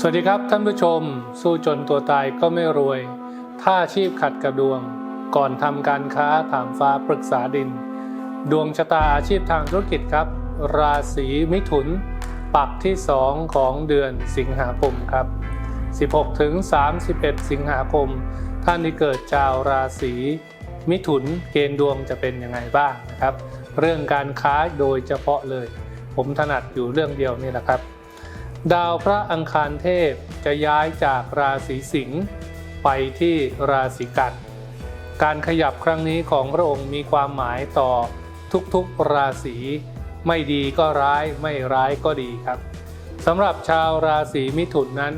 สวัสดีครับท่านผู้ชม สู้จนตัวตายก็ไม่รวย ถ้าอาชีพขัดกับดวง ก่อนทำการค้าถามฟ้าปรึกษาดิน ดวงชะตาอาชีพทางธุรกิจครับ ราศีมิถุน ปักที่ 2 ของเดือนสิงหาคมครับ 16ถึง31 สิงหาคม ท่านที่เกิดชาวราศีมิถุนเกณฑ์ดวงจะเป็นยังไงบ้างนะครับ เรื่องการค้าโดยเฉพาะเลย ผมถนัดอยู่เรื่องเดียวนี่แหละครับ ดาวพระอังคารเทพจะย้ายจากราศีสิงห์ไปที่ราศีกัน การขยับครั้งนี้ของพระองค์มีความหมายต่อทุกๆราศี ไม่ดีก็ร้ายไม่ร้ายก็ดีครับสำหรับชาวราศีมิถุนนั้น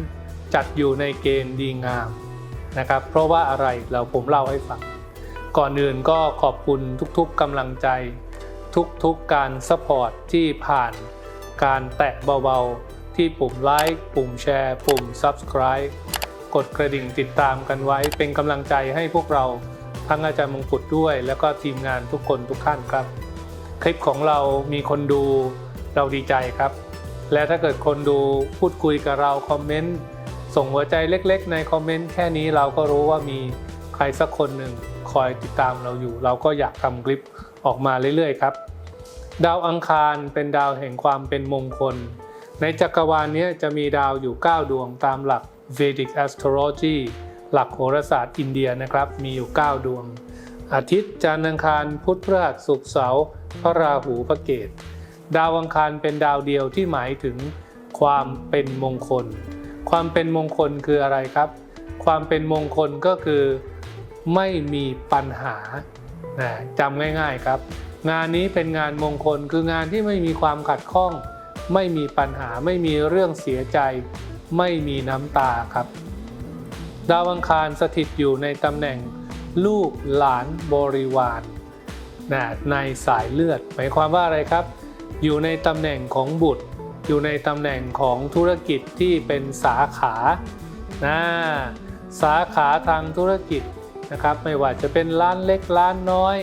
จัดอยู่ในเกณฑ์ดีงามนะครับ เพราะว่าอะไรเราผมเล่าให้ฟัง ก่อนอื่นก็ขอบคุณทุกๆกำลังใจ ทุกๆกการสปอร์ตที่ผ่าน การแตะเบาๆ ที่ปุ่มไลค์ปุ่มแชร์ ปุ่ม Subscribe กดกระดิ่งติดตามกันไว้ เป็นกำลังใจให้พวกเราทั้งอาจารย์มงกุฎด้วย แล้วก็ทีมงานทุกคนทุกท่านครับ คลิปของเรามีคนดูเราดีใจครับ และถ้าเกิดคนดูพูดคุยกับเราคอมเมนต์ส่งหัวใจเล็กๆ ในคอมเมนต์แค่นี้เราก็รู้ว่ามีใครสักคนหนึ่งคอยติดตามเราอยู่ เราก็อยากทำคลิปออกมาเรื่อยๆครับ ดาวอังคารเป็นดาวแห่งความเป็นมงคล ในจักรวาลนี้จะมีดาวอยู่ 9 ดวงตามหลัก Vedic Astrology หลักโหราศาสตร์อินเดียนะครับ มีอยู่ 9 ดวง อาทิตย์จันทร์อังคารพุธพฤหัสศุกร์เสาร์พระราหูพระเกตดาวอังคารเป็นดาวเดียวที่หมายถึงความเป็นมงคล ความเป็นมงคลคืออะไรครับ ความเป็นมงคลก็คือไม่มีปัญหานะจำง่ายๆครับ งานนี้เป็นงานมงคลคืองานที่ไม่มีความขัดข้อง ไม่มีปัญหาไม่มีเรื่องเสียใจ ไม่มีน้ำตาครับ ดาวอังคารสถิตอยู่ในตำแหน่งลูกหลานบริวารนะในสายเลือด หมายความว่าอะไรครับ อยู่ในตำแหน่งของบุตร อยู่ในตำแหน่งของธุรกิจที่เป็นสาขานะสาขาทางธุรกิจนะครับ ไม่ว่าจะเป็นร้านเล็กร้านน้อย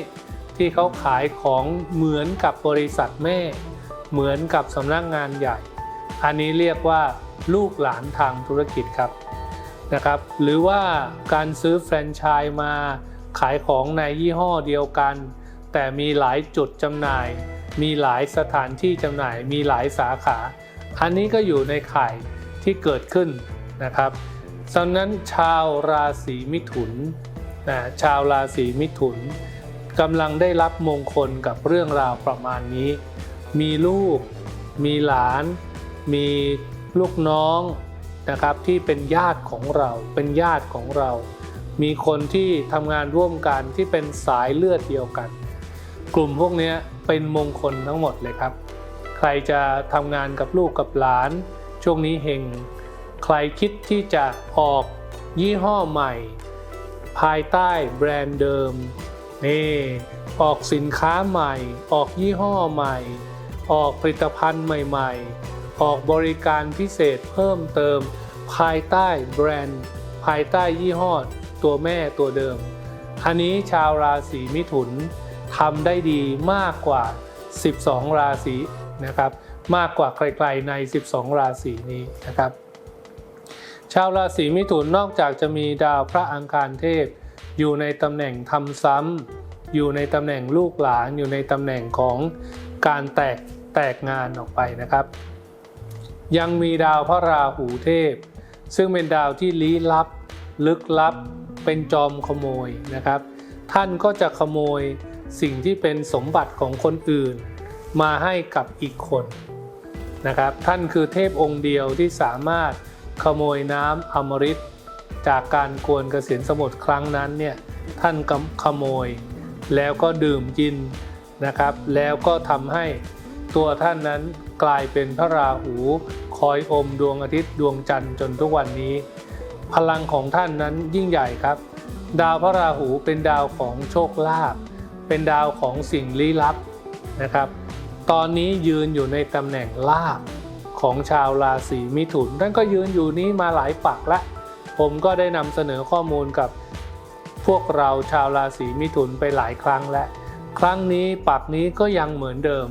ที่เขาขายของเหมือนกับบริษัทแม่ เหมือนกับสำนักงงานใหญ่ อันนี้เรียกว่าลูกหลานทางธุรกิจครับนะครับ หรือว่าการซื้อแฟรนไชส์มาขายของในยี่ห้อเดียวกัน แต่มีหลายจุดจำหน่าย มีหลายสถานที่จำหน่าย มีหลายสาขา อันนี้ก็อยู่ในข่ายที่เกิดขึ้นนะครับฉะนั้นชาวราศีมิถุนนะชาวราศีมิถุนกำลังได้รับมงคลกับเรื่องราวประมาณนี้ มีลูก มีหลาน มีลูกน้องนะครับที่เป็นญาติของเราเป็นญาติของเรา มีคนที่ทำงานร่วมกันที่เป็นสายเลือดเดียวกัน กลุ่มพวกนี้เป็นมงคลทั้งหมดเลยครับ ใครจะทำงานกับลูกกับหลาน ช่วงนี้เฮงใครคิดที่จะออกยี่ห้อใหม่ ภายใต้แบรนด์เดิมนี่ออกสินค้าใหม่ ออกยี่ห้อใหม่ ออกผลิตภัณฑ์ใหม่ๆ ออกบริการพิเศษเพิ่มเติม ภายใต้แบรนด์ ภายใต้ยี่ห้อ ตัวแม่ตัวเดิม อันนี้ชาวราศีมิถุนทำได้ดีมากกว่า 12 ราศีนะครับ มากกว่าใครๆใน 12 ราศีนี้นะครับ ชาวราศีมิถุนนอกจากจะมีดาวพระอังคารเทพอยู่ในตำแหน่งทำซ้ำ อยู่ในตำแหน่งลูกหลานอยู่ในตำแหน่งของการแตกแตกงานออกไปนะครับ ยังมีดาวพระราหูเทพ ซึ่งเป็นดาวที่ลี้ลับ ลึกลับ เป็นจอมขโมยนะครับ ท่านก็จะขโมยสิ่งที่เป็นสมบัติของคนอื่น มาให้กับอีกคนนะครับ ท่านคือเทพองค์เดียวที่สามารถขโมยน้ำอมฤตจากการกวนเกษียณสมุทรครั้งนั้นเนี่ยท่านขโมย แล้วก็ดื่มกินนะครับ แล้วก็ทำให้ตัวท่านนั้นกลายเป็นพระราหูคอยอมดวงอาทิตย์ดวงจันทร์จนทุกวันนี้ พลังของท่านนั้นยิ่งใหญ่ครับ ดาวพระราหูเป็นดาวของโชคลาภเป็นดาวของสิ่งลี้ลับนะครับ ตอนนี้ยืนอยู่ในตำแหน่งลาภของชาวราศีมิถุนท่านก็ยืนอยู่นี้มาหลายปักละผมก็ได้นำเสนอข้อมูลกับ พวกเราชาวราศีมิถุนไปหลายครั้งและ ครั้งนี้ปักนี้ก็ยังเหมือนเดิม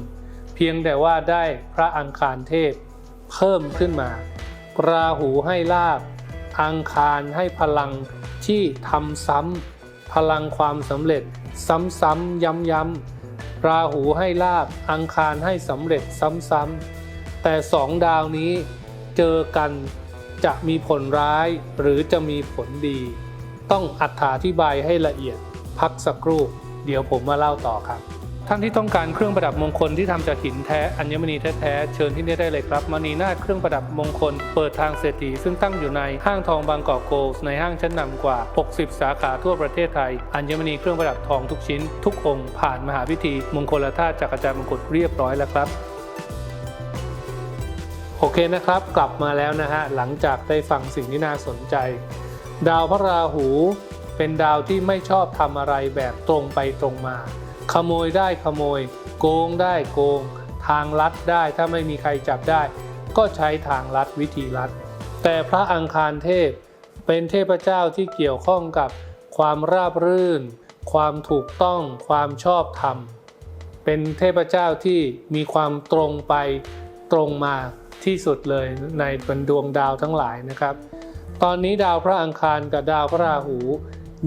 เพียงแต่ว่าได้พระอังคารเทพเพิ่มขึ้นมา ราหูให้ลาบ อังคารให้พลังที่ทำซ้ำพลังความสำเร็จ ซ้ำๆย้ำๆราหูให้ลาบ อังคารให้สำเร็จซ้ำๆแต่สองดาวนี้เจอกันจะมีผลร้ายหรือจะมีผลดี ต้องอธิบายให้ละเอียด พักสักครู่ เดี๋ยวผมมาเล่าต่อครับ ท่านที่ต้องการเครื่องประดับมงคลที่ทำจากหินแท้อัญมณีแท้ๆเชิญที่นี่ได้เลยครับมณีนาถเครื่องประดับมงคล เปิดทางเศรษฐีซึ่งตั้งอยู่ในห้างทองบางกอกโกลส์ในห้างชั้นนำกว่า 60 สาขาทั่วประเทศไทย อัญมณีเครื่องประดับทองทุกชิ้น ทุกองค์ผ่านมหาพิธี มงคลธาตุจากอาจารย์มงกุฎเรียบร้อยแล้วครับโอเคนะครับ กลับมาแล้วนะฮะ หลังจากได้ฟังสิ่งที่น่าสนใจ ดาวพระราหู เป็นดาวที่ไม่ชอบทำอะไรแบบตรงไปตรงมา ขโมยได้ขโมย โกงได้โกง ทางลัดได้ถ้าไม่มีใครจับได้ ก็ใช้ทางลัดวิธีลัด แต่พระอังคารเทพ เป็นเทพเจ้าที่เกี่ยวข้องกับความราบรื่น ความถูกต้อง ความชอบธรรม เป็นเทพเจ้าที่มีความตรงไปตรงมาที่สุดเลยในบรรดวงดาวทั้งหลายนะครับ ตอนนี้ดาวพระอังคารกับดาวพระราหู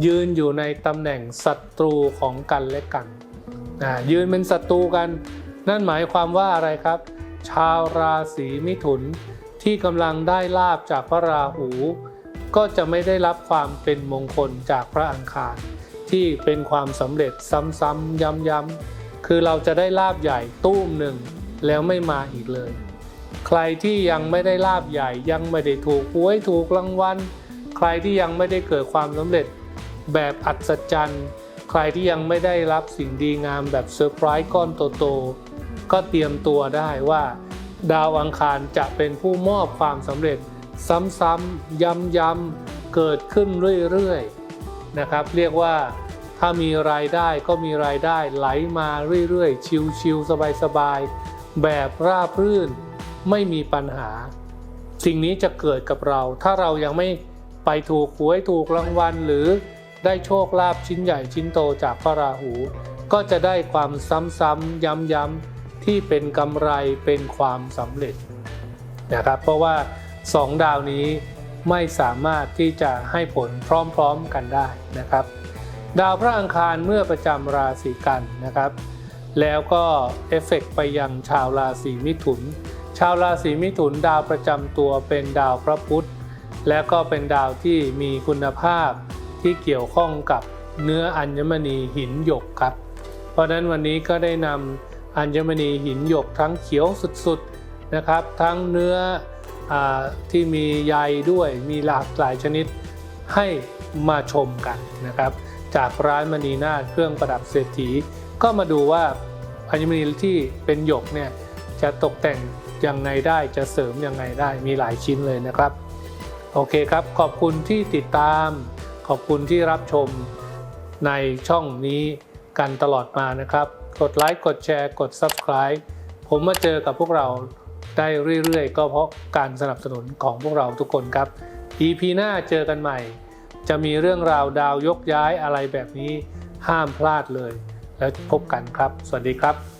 ยืนอยู่ในตำแหน่งศัตรูของกันและกันยืนเป็นศัตรูกัน นั่นหมายความว่าอะไรครับ ชาวราศีมิถุนที่กำลังได้ลาบจากพระราหู ก็จะไม่ได้รับความเป็นมงคลจากพระอังคาร ที่เป็นความสำเร็จซ้ำๆย้ำๆคือเราจะได้ลาบใหญ่ตู้มหนึ่งแล้วไม่มาอีกเลย ใครที่ยังไม่ได้ลาบใหญ่ ยังไม่ได้ถูกหวยถูกรางวัลใครที่ยังไม่ได้เกิดความสำเร็จแบบอัศจรรย์ ใครที่ยังไม่ได้รับสิ่งดีงามแบบเซอร์ไพรส์ก้อนโตๆก็เตรียมตัวได้ว่า ดาวอังคารจะเป็นผู้มอบความสำเร็จซ้ำๆย้ำๆเกิดขึ้นเรื่อยๆนะครับ เรียกว่าถ้ามีรายได้ก็มีรายได้ไหลมาเรื่อยๆ ชิวๆสบายๆ แบบราบรื่น ไม่มีปัญหา สิ่งนี้จะเกิดกับเรา ถ้าเรายังไม่ไปถูกหวยถูกรางวัลหรือได้โชคลาภชิ้นใหญ่ชิ้นโตจากพระราหู ก็จะได้ความซ้ำๆย้ำๆที่เป็นกำไรเป็นความสำเร็จนะครับเพราะว่าสองดาวนี้ไม่สามารถที่จะให้ผลพร้อมๆกันได้นะครับ ดาวพระอังคารเมื่อประจำราศีกันนะครับ แล้วก็เอฟเฟกต์ไปยังชาวราศีมิถุน ชาวราศีมิถุนดาวประจำตัวเป็นดาวพระพุธ และก็เป็นดาวที่มีคุณภาพที่เกี่ยวข้องกับเนื้ออัญมณีหินหยกครับ เพราะนั้นวันนี้ก็ได้นำอัญมณีหินหยกทั้งเขียวสุดๆนะครับ ทั้งเนื้ออที่มีใยด้วยมีหลากหลายชนิดให้มาชมกันนะครับ จากร้านมณีนาถเครื่องประดับเศรษฐี ก็มาดูว่าอัญมณีที่เป็นหยกเนี่ย จะตกแต่งยังไงได้จะเสริมยังไงได้มีหลายชิ้นเลยนะครับ โอเคครับ ขอบคุณที่ติดตาม ขอบคุณที่รับชมในช่องนี้กันตลอดมานะครับ กดไลค์กดแชร์กด Subscribe ผมมาเจอกับพวกเราได้เรื่อยๆ ก็เพราะการสนับสนุนของพวกเราทุกคนครับ EP หน้าเจอกันใหม่ จะมีเรื่องราวดาวยกย้ายอะไรแบบนี้ห้ามพลาดเลย แล้วพบกันครับ สวัสดีครับ